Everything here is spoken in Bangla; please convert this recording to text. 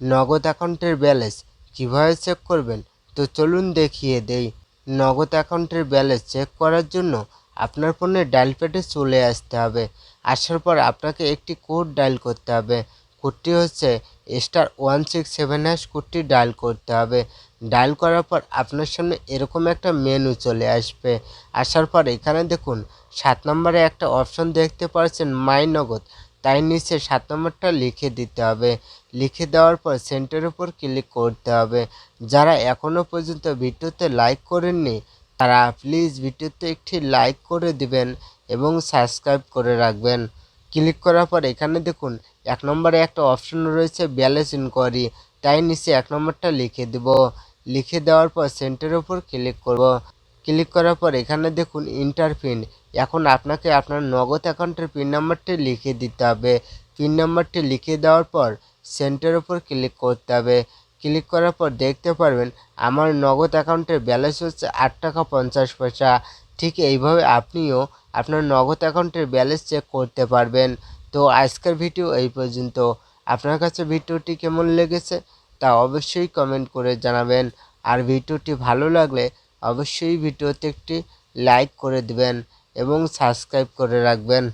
নগদ অ্যাকাউন্টের ব্যালেন্স কীভাবে চেক করবেন? তো চলুন দেখিয়ে দেই। নগদ অ্যাকাউন্টের ব্যালেন্স চেক করার জন্য আপনার ফোনে ডায়াল প্যাডে চলে আসতে হবে। আসার পর আপনাকে একটি কোড ডায়াল করতে হবে। কোডটি হচ্ছে star one six seven hash কোডটি ডায়াল করতে হবে। ডায়াল করার পর আপনার সামনে এরকম একটা মেনু চলে আসবে। আসার পর এখানে দেখুন, সাত নম্বরে একটা অপশন দেখতে পাচ্ছেন মাই নগদ। তাই নিচে সাত নম্বরটা লিখে দিতে হবে। লিখে দেওয়ার পর সেন্টার উপর ক্লিক করতে হবে। যারা এখনও পর্যন্ত ভিডিওতে লাইক করেননি, তারা প্লিজ ভিডিওতে একটি লাইক করে দিবেন এবং সাবস্ক্রাইব করে রাখবেন। ক্লিক করার পর এখানে দেখুন, এক নম্বরে একটা অপশন রয়েছে ব্যালেন্স ইনকোয়ারি তাই নিচে এক নম্বরটা লিখে দেব। লিখে দেওয়ার পর সেন্টারের উপর ক্লিক করব। ক্লিক করার পর এখানে দেখুন ইন্টার পিন এখন আপনাকে আপনার নগদ অ্যাকাউন্টের পিন নাম্বারটি লিখে দিতে হবে। পিন নাম্বারটি লিখে দেওয়ার পর সেন্টারের উপর ক্লিক করতে হবে। ক্লিক করার পর দেখতে পারবেন আমার নগদ অ্যাকাউন্টের ব্যালেন্স হচ্ছে আট টাকা পঞ্চাশ পয়সা। ঠিক এইভাবে আপনিও আপনার নগদ অ্যাকাউন্টের ব্যালেন্স চেক করতে পারবেন। তো আজকের ভিডিও এই পর্যন্ত। আপনার কাছে ভিডিওটি কেমন লেগেছে তা অবশ্যই কমেন্ট করে জানাবেন। আর ভিডিওটি ভালো লাগলে অবশ্যই ভিডিওতে একটি লাইক করে দিবেন এবং সাবস্ক্রাইব করে রাখবেন।